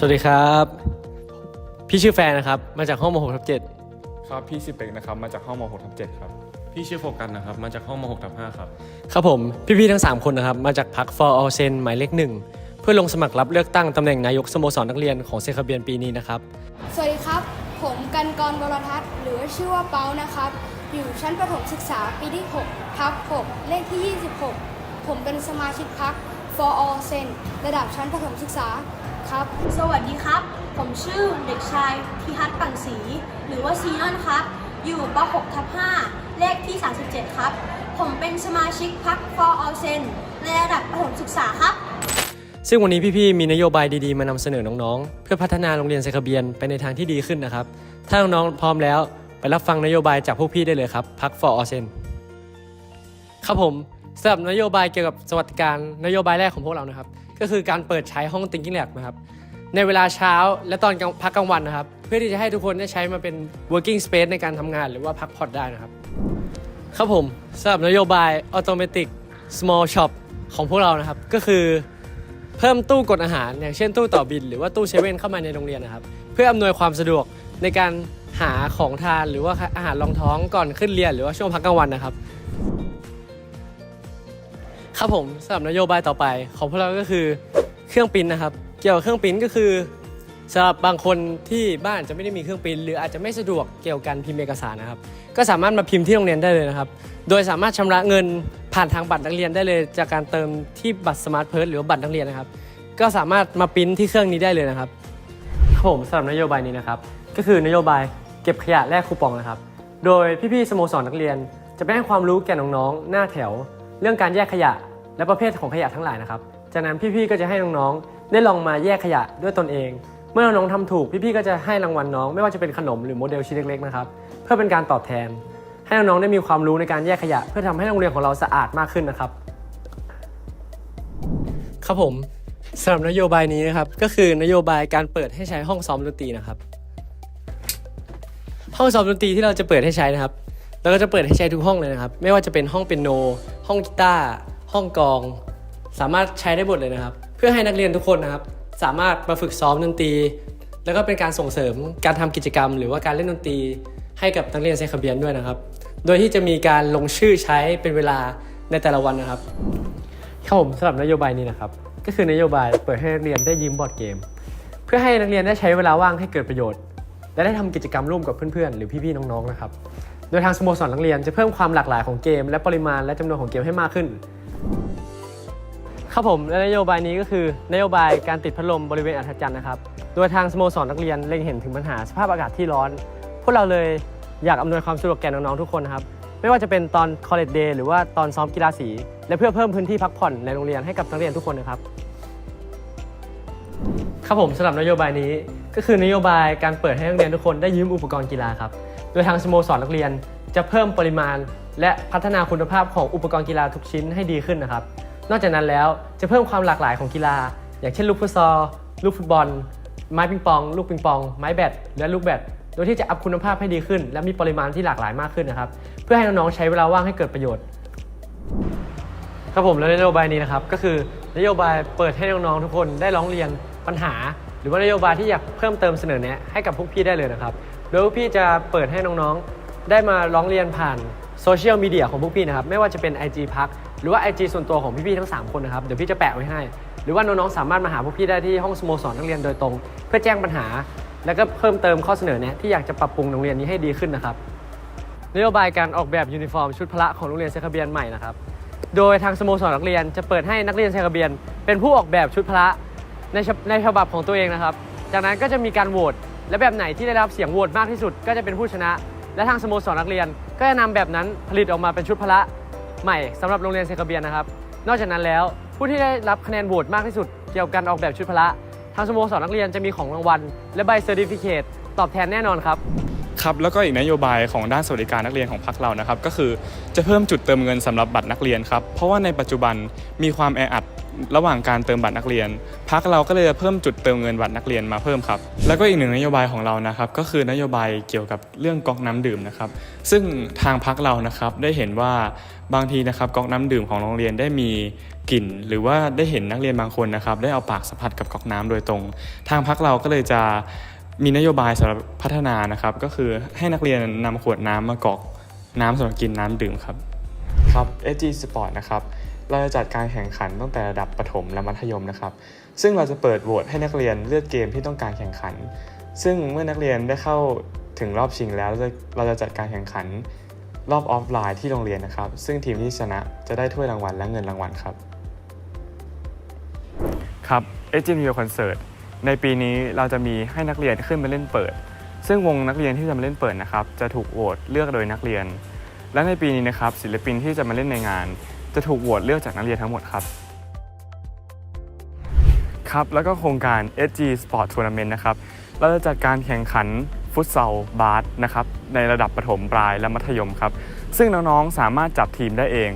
สวัสดีครับ พี่ชื่อแฟนนะครับ มาจากห้องม .6 ทับ7ครับพี่สิเป็กนะครับมาจากห้องม6ทับ7ครับพี่ชื่อโฟกัสนะครับมาจากห้องม6ทับ5ครับครับผม พี่ๆทั้ง 3 คนนะครับ มาจากพัก for all sen หมายเลขหนึ่งเพื่อลงสมัครรับเลือกตั้งตำแหน่งนายกสโมสรนักเรียนของเซคาเบียนปีนี้นะครับ สวัสดีครับ ผมกันกรวรทัศน์หรือว่าชื่อว่าเปานะครับ อยู่ชั้นประถมศึกษาปีที่6ทับ6เลขที่ 26 ผมเป็นสมาชิกพัก for all sen ระดับชั้นประถมศึกษา ครับ สวัสดีครับ ผมชื่อเด็กชายพิพัฒน์ปั่นศรีหรือว่าซีนอนครับ อยู่ป .6 ทับ5เลขที่ 37 ครับ ผมเป็นสมาชิกพัก for all sen ในระดับประถมศึกษาครับ ซึ่งวันนี้พี่ๆมีนโยบายดีๆ มานำเสนอน้องๆ เพื่อพัฒนาโรงเรียนเซคเบียนไปในทางที่ดีขึ้นนะครับ ถ้าน้องๆพร้อมแล้วไปรับฟังนโยบายจากพวกพี่ได้เลยครับพัก for all sen ครับผมสำหรับนโยบายเกี่ยวกับสวัสดิการนโยบายแรกของพวกเรานะครับ ก็คือการเปิดใช้ห้อง thinking lab นะครับในเวลาเช้าและตอนพักกลางวันนะครับ เพื่อที่จะให้ทุกคนได้ใช้มาเป็น working space ในการทำงานหรือว่าพักผ่อนได้นะครับ ครับผมสำหรับนโยบาย automatic small shop ของพวกเรานะครับ ก็คือเพิ่มตู้กดอาหาร อย่างเช่นตู้ต่อบิน หรือว่าตู้เซเว่นเข้ามาในโรงเรียนนะครับ เพื่ออำนวยความสะดวกในการหาของทานหรือว่าอาหารรองท้องก่อนขึ้นเรียน หรือว่าช่วงพักกลางวันนะครับ ครับผมสำหรับนโยบายต่อไป ของพวกเราก็คือเครื่องปิ้นนะครับ เกี่ยวกับเครื่องปิ้นก็คือสำหรับบางคนที่บ้านจะไม่ได้มีเครื่องปิ้นหรืออาจจะไม่สะดวกเกี่ยวกับการพิมพ์เอกสารนะครับ ก็สามารถมาพิมพ์ที่โรงเรียนได้เลยนะครับ โดยสามารถชำระเงินผ่านทางบัตรนักเรียนได้เลย จากการเติมที่บัตรสมาร์ทเพิร์หรือบัตรนักเรียนนะครับ ก็สามารถมาปิ้นที่เครื่องนี้ได้เลยนะครับครับผมสำหรับนโยบายนี้นะครับ ก็คือนโยบายเก็บขยะแลกคูปองนะครับ โดยพี่ๆสโมสรนักเรียน จะไปให้ความรู้แก่น้องๆหน้าแถว เรื่องการแยกขยะ และประเภทของขยะทั้งหลายนะครับ จากนั้นพี่ๆก็จะให้น้องๆได้ลองมาแยกขยะด้วยตนเอง เมื่อน้องๆทำถูกพี่ๆก็จะให้รางวัลน้อง ไม่ว่าจะเป็นขนมหรือโมเดลชิ้นเล็กๆนะครับเพื่อเป็นการตอบแทน ให้น้องๆได้มีความรู้ในการแยกขยะ เพื่อทำให้โรงเรียนของเราสะอาดมากขึ้นนะครับ ครับผมสำหรับนโยบายนี้นะครับก็คือนโยบายการเปิดให้ใช้ห้องซ้อมดนตรีนะครับ ห้องซ้อมดนตรีที่เราจะเปิดให้ใช้นะครับเราก็จะเปิดให้ใช้ทุกห้องเลยนะครับ ไม่ว่าจะเป็นห้องเปียโน ห้องกีตาร์ ห้องกอง สามารถใช้ได้หมดเลยนะครับ เพื่อให้นักเรียนทุกคนนะครับ สามารถมาฝึกซ้อมดนตรี แล้วก็เป็นการส่งเสริมการทำกิจกรรม หรือว่าการเล่นดนตรีให้กับนักเรียนเซคาเบียนด้วยนะครับ โดยที่จะมีการลงชื่อใช้เป็นเวลาในแต่ละวันนะครับครับผมสำหรับนโยบายนี้นะครับ ก็คือนโยบายเปิดให้นักเรียนได้ยืมบอร์ดเกม เพื่อให้นักเรียนได้ใช้เวลาว่างให้เกิดประโยชน์ และได้ทำกิจกรรมร่วมกับเพื่อนๆ หรือพี่ๆ น้องๆ นะครับ โดยทางสโมสรนักเรียนจะเพิ่มความหลากหลายของเกม และปริมาณและจำนวนของเกมให้มากขึ้น ครับผมและนโยบายนี้ก็คือนโยบายการติดพัดลมบริเวณอัธจันทร์นะครับ โดยทางสโมสรนักเรียนเล็งเห็นถึงปัญหาสภาพอากาศที่ร้อน พวกเราเลยอยากอำนวยความสะดวกแก่น้องๆทุกคนนะครับ ไม่ว่าจะเป็นตอน college day หรือว่าตอนซ้อมกีฬาสี และเพื่อเพิ่มพื้นที่พักผ่อนในโรงเรียนให้กับนักเรียนทุกคนนะครับครับผมสำหรับนโยบายนี้ก็คือนโยบายการเปิดให้นักเรียนทุกคนได้ยืมอุปกรณ์กีฬาครับ โดยทางสโมสรนักเรียนจะเพิ่มปริมาณ และพัฒนาคุณภาพของอุปกรณ์กีฬาทุกชิ้นให้ดีขึ้นนะครับ นอกจากนั้นแล้วจะเพิ่มความหลากหลายของกีฬา อย่างเช่นลูกฟุตซอลลูกฟุตบอล ไม้ปิงปอง ลูกปิงปอง ไม้แบดและลูกแบดโดยที่จะอัพคุณภาพให้ดีขึ้น และมีปริมาณที่หลากหลายมากขึ้นนะครับ เพื่อให้น้องๆใช้เวลาว่างให้เกิดประโยชน์ครับผมและนโยบายนี้นะครับก็คือนโยบายเปิดให้น้องๆทุกคนได้ร้องเรียนปัญหา หรือว่านโยบายที่อยากเพิ่มเติมเสนอแนะให้กับพวกพี่ได้เลยนะครับโดยพวกพี่จะเปิดให้น้องๆได้มาร้องเรียนผ่าน โซเชียลมีเดียของพวกพี่นะครับ ไม่ว่าจะเป็น IG พักหรือว่า IG ส่วนตัวของพี่ๆทั้ง 3 คนนะครับ เดี๋ยวพี่จะแปะไว้ให้ หรือว่าน้องๆสามารถมาหาพวกพี่ได้ที่ห้องสโมสรนักเรียนโดยตรง เพื่อแจ้งปัญหา แล้วก็เพิ่มเติมข้อเสนอแนะที่อยากจะปรับปรุงโรงเรียนนี้ให้ดีขึ้นนะครับนโยบายการออกแบบยูนิฟอร์มชุดพละของโรงเรียนเซคาเบียนใหม่นะครับโดยทางสโมสรนักเรียนจะเปิดให้นักเรียนเซคาเบียน เป็นผู้ออกแบบชุดพละในในฉบับของตัวเองนะครับ จากนั้นก็จะมีการโหวตและแบบไหนที่ได้รับเสียงโหวตมากที่สุดก็จะเป็นผู้ชนะ และทางสโมสรนักเรียน ก็จะนำแบบนั้นผลิตออกมาเป็นชุดพละใหม่สำหรับโรงเรียนเซกาเบียนนะครับ นอกจากนั้นแล้วผู้ที่ได้รับคะแนนโหวตมากที่สุดเกี่ยวกับการออกแบบชุดพละทางสโมสรนักเรียนจะมีของรางวัล และใบเซอร์ติฟิเคตตอบแทนแน่นอนครับ ครับแล้วก็อีกนโยบายของด้านสวัสดิการนักเรียนของพรรคเรานะครับก็คือจะเพิ่มจุดเติมเงินสำหรับบัตรนักเรียนครับเพราะว่าในปัจจุบันมีความแออัดระหว่างการเติมบัตรนักเรียนพรรคเราก็เลยจะเพิ่มจุดเติมเงินบัตรนักเรียนมาเพิ่มครับ แล้วก็อีกหนึ่งนโยบายของเรานะครับก็คือนโยบายเกี่ยวกับเรื่องก๊อกน้ำดื่มนะครับ ซึ่งทางพรรคเรานะครับได้เห็นว่าบางทีนะครับก๊อกน้ำดื่มของโรงเรียนได้มีกลิ่น หรือว่าได้เห็นนักเรียนบางคนนะครับได้เอาปากสัมผัสกับก๊อกน้ำโดยตรง ทางพรรคเราก็เลยจะ มีนโยบายสำหรับพัฒนานะครับ ก็คือให้นักเรียนนำขวดน้ำมากรอกน้ำสำหรับกินน้ำดื่มครับ ครับ SG Sport นะครับ เราจะจัดการแข่งขันตั้งแต่ระดับประถมและมัธยมนะครับ ซึ่งเราจะเปิดโหวตให้นักเรียนเลือกเกมที่ต้องการแข่งขัน ซึ่งเมื่อนักเรียนได้เข้าถึงรอบชิงแล้วเราจะเราจะจัดการแข่งขันรอบออฟไลน์ที่โรงเรียนนะครับ ซึ่งทีมที่ชนะจะได้ถ้วยรางวัลและเงินรางวัลครับ ครับ s g m u Concert ในปีนี้เราจะมีให้นักเรียนขึ้นมาเล่นเปิด ซึ่งวงนักเรียนที่จะมาเล่นเปิดนะครับ จะถูกโหวตเลือกโดยนักเรียน และในปีนี้นะครับศิลปินที่จะมาเล่นในงาน จะถูกโหวตเลือกจากนักเรียนทั้งหมดครับครับแล้วก็โครงการ SG Sport Tournament นะครับเราจะจัดการแข่งขันฟุตซอลบาสนะครับในระดับประถมปลายและมัธยมครับ ซึ่งน้องๆสามารถจับทีมได้เอง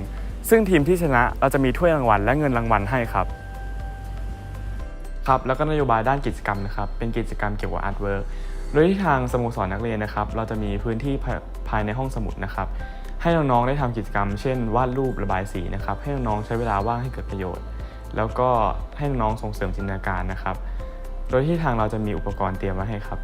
ซึ่งทีมที่ชนะเราจะมีถ้วยรางวัลและเงินรางวัลให้ครับ ครับแล้วก็นโยบายด้านกิจกรรมนะครับเป็นกิจกรรมเกี่ยวกับอาร์ตเวิร์กโดยที่ทางสโมสรนักเรียนนะครับ เราจะมีพื้นที่ภายในห้องสมุดนะครับ ให้น้องๆได้ทำกิจกรรม เช่น วาดรูประบายสีนะครับ ให้น้องๆใช้เวลาว่างให้เกิดประโยชน์ แล้วก็ให้น้องๆส่งเสริมจินตนาการนะครับ โดยที่ทางเราจะมีอุปกรณ์เตรียมไว้ให้ครับ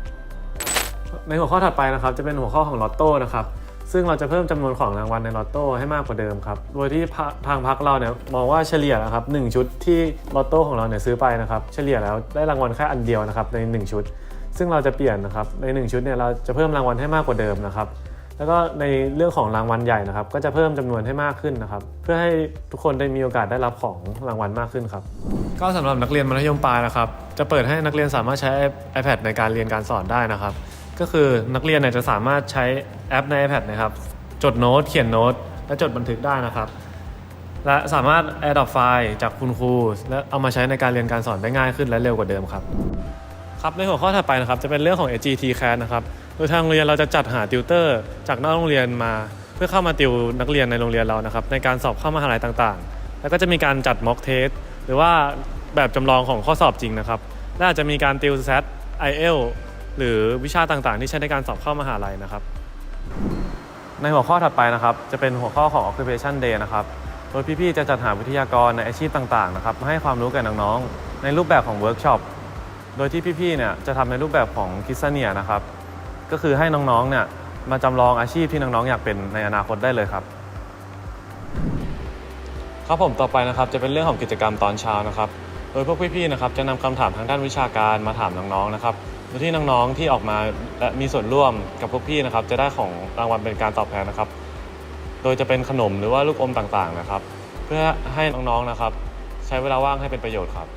ในหัวข้อถัดไปนะครับจะเป็นหัวข้อของลอตโต้นะครับ ซึ่งเราจะเพิ่มจำนวนของรางวัลในลอตโต้ให้มากกว่าเดิมครับ โดยที่ทางพักเราเนี่ยมองว่าเฉลี่ยนะครับหนึ่งชุดที่ลอตโต้ของเราเนี่ยซื้อไปนะครับ เฉลี่ยแล้วได้รางวัลแค่อันเดียวนะครับใน 1 ชุด ซึ่งเราจะเปลี่ยนนะครับใน 1 ชุดเนี่ยเราจะเพิ่มรางวัลให้มากกว่าเดิมนะครับ แล้วก็ในเรื่องของรางวัลใหญ่นะครับ ก็จะเพิ่มจำนวนให้มากขึ้นนะครับ เพื่อให้ทุกคนได้มีโอกาสได้รับของรางวัลมากขึ้นครับก็สำหรับนักเรียนมัธยมปลายนะครับ จะเปิดให้นักเรียนสามารถใช้ iPad ในการเรียนการสอนได้นะครับ ก็คือนักเรียนเนี่ยจะสามารถใช้แอปใน iPad นะครับ จดโน้ต เขียนโน้ต และจดบันทึกได้นะครับ และสามารถ a d ด o ไฟล์จากคุณครูและเอามาใช้ในการเรียนการสอนได้ง่ายขึ้นและเร็วกว่าเดิมครับ ครับในหัวข้อถัดไปนะครับ จะเป็นเรื่องของ AGT CAS นะครับ โดยทางโรงเรียนเราจะจัดหาติวเตอร์ จากนอกโรงเรียนมา เพื่อเข้ามาติวนักเรียนในโรงเรียนเรานะครับ ในการสอบเข้ามหาลัยต่างๆ แล้วก็จะมีการจัดม็อกเทสหรือว่าแบบจำลองของข้อสอบจริงนะครับและอาจจะมีการติว SAT IEL หรือวิชาต่างๆ ที่ใช้ในการสอบเข้ามหาลัยนะครับ ในหัวข้อถัดไปนะครับ จะเป็นหัวข้อของ Occupation Day นะครับ โดยพี่ๆจะจัดหาวิทยากรในอาชีพต่างๆนะครับมาให้ความรู้แก่น้องๆในรูปแบบของเวิร์กช็อปโดยที่พี่ๆเนี่ยจะทำในรูปแบบของคิสเนียนะครับก็คือให้น้องๆเนี่ยมาจำลองอาชีพที่น้องๆอยากเป็นในอนาคตได้เลยครับครับผมต่อไปนะครับจะเป็นเรื่องของกิจกรรมตอนเช้านะครับ โดยพวกพี่ๆนะครับจะนำคำถามทางด้านวิชาการมาถามน้องๆนะครับ โดยที่น้องๆที่ออกมาและมีส่วนร่วมกับพวกพี่นะครับ จะได้ของรางวัลเป็นการตอบแทนนะครับ โดยจะเป็นขนมหรือว่าลูกอมต่างๆนะครับ เพื่อให้น้องๆนะครับ ใช้เวลาว่างให้เป็นประโยชน์ครับ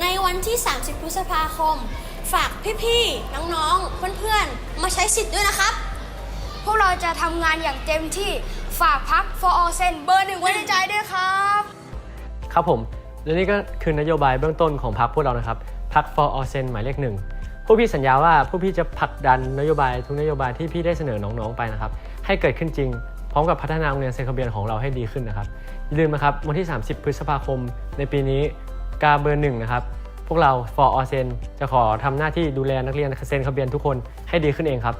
ในวันที่ 30 พฤษภาคม ฝากพี่ๆ น้องๆ เพื่อนๆ มาใช้สิทธิ์ด้วยนะครับ พวกเราจะทำงานอย่างเต็มที่ฝากพัก for all sen เบอร์หนึ่งไว้ในใจด้วยครับ ครับผม และนี่ก็คือนโยบายเบื้องต้นของพรรคพวกเรานะครับพรรค for all sen หมายเลขหนึ่ง ผู้พี่สัญญาว่าผู้พี่จะผลักดันนโยบายทุกนโยบายที่พี่ได้เสนอน้องๆไปนะครับให้เกิดขึ้นจริง พร้อมกับพัฒนาโรงเรียนเซนคาเบียนของเราให้ดีขึ้นนะครับอย่าลืมนะครับวันที่ 30 พฤษภาคม ในปีนี้กาเบอร์หนึ่งนะครับพวกเรา for all sen จะขอทำหน้าที่ดูแลนักเรียนเซนคาเบียนทุกคนให้ดีขึ้นเองครับ